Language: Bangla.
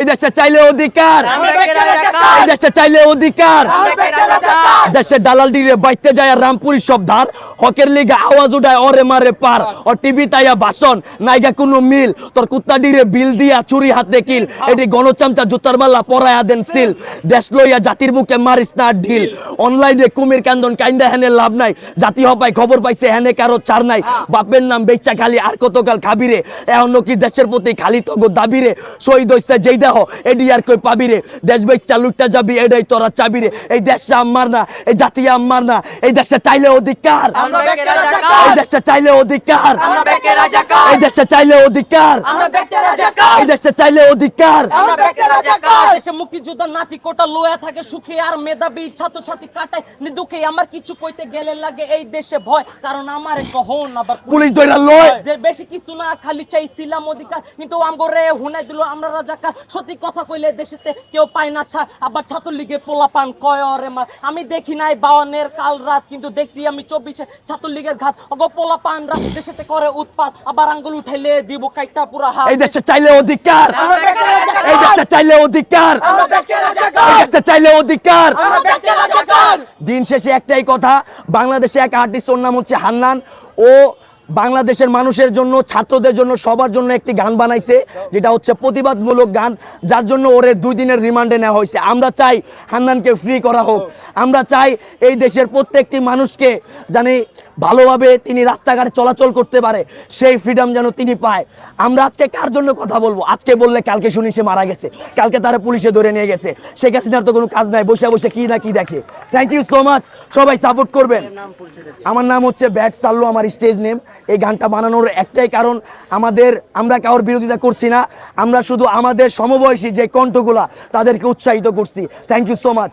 দেশে চাইলে অধিকার। দেশে চাইলে অধিকার। দেশে দালাল দিলে বাইতে যায় রামপুরি সব ধার। হকের লিগে আওয়াজ উঠায় ওরে মারে পার। ও টিভি তাইয়া ভাষণ নাইগা কোনো মিল। তোর কুত্তা বিল দিয়া চুরি হাতে কিল। এটি গণচামচা জুতার মাল্লা পরায়া দেন সিল। দেশ লইয়া জাতির বুকে মারিস না ঢিল। অনলাইনে কুমির কান্দন কাইন্দা হেনে লাভ নাই। জাতি হপায় খবর পাইছে হেনে কারও ছাড় নাই। বাপের নাম বেচা খালি আর কতকাল খাবিরে? এখন কি দেশের প্রতি খালি তো দাবিরে? শহীদ হইছে যেই দেহ এডি আর কই পাবিরে দেশ বেচ্চা লুটটা যাবি এটাই তোরা চাবিরে এই দেশে আমার না এই জাতি আমার না এই দেশে চাইলে অধিকার। এই দেশে চাইলে অধিকার। এই দেশে চাইলে অধিকার। এই দেশে চাইলে অধিকার। দেশে মুক্তিযোদ্ধা নাতি কোটা লোয়া থাকে সুখে আর মেধাবী ছাত্র ছাত্রী কাটায় নি দুঃখে আমার কিছু কইতে গেলে লাগে এই দেশে ভয় কারণ আমার কহন আবার পুলিশ ধইরা লয়। যে বেশি কিছু না খালি চাই চাইছিলাম অধিকার। কিন্তু আমগো রে হুনাই দিল আমরা রাজাকার সত্যি কথা কইলে দেশেতে কেউ পায় না ছা আবার ছাত্র লীগে পোলা পান কয় রে মা আমি দেখি নাই বাওয়ানের কাল রাত কিন্তু দেখছি আমি চব্বিশে ছাত্র লীগের ঘাত। অগ পোলা পান রাত দেশেতে করে উৎপাত আবার আঙ্গুল উঠাইলে দিব কাইটা পুরা হাত। এই দেশে চাইলে অধিকার। এই দেশে চাইলে অধিকার। এই দেশে চাইলে অধিকার। দিন শেষে একটাই কথা বাংলাদেশে এক আর্টিস্ট ওর নাম হচ্ছে হান্নান। ও বাংলাদেশের মানুষের জন্য ছাত্রদের জন্য সবার জন্য একটি গান বানাইছে যেটা হচ্ছে প্রতিবাদমূলক গান যার জন্য ওরে দুই দিনের রিমান্ডে নেওয়া হয়েছে। আমরা চাই হান্নানকে ফ্রি করা হোক। আমরা চাই এই দেশের প্রত্যেকটি মানুষকে জানি ভালোভাবে তিনি রাস্তাঘাটে চলাচল করতে পারে সেই ফ্রিডম যেন তিনি পায়। আমরা আজকে কার জন্য কথা বলব? আজকে বললে কালকে শুনি সে মারা গেছে। কালকে তারা পুলিশে ধরে নিয়ে গেছে। শেখ হাসিনার তো কোনো কাজ নাই বসে বসে কি না কি দেখে। থ্যাংক ইউ সো মাচ সবাই সাপোর্ট করবেন। আমার নাম হচ্ছে ব্যাট সাল্লু আমার স্টেজ নেম এই গানটা বানানোর একটাই কারণ, আমাদের, আমরা কারোর বিরোধিতা করছি না, আমরা শুধু আমাদের সমবয়সী যে কণ্ঠগুলা তাদেরকে উৎসাহিত করছি। Thank you so much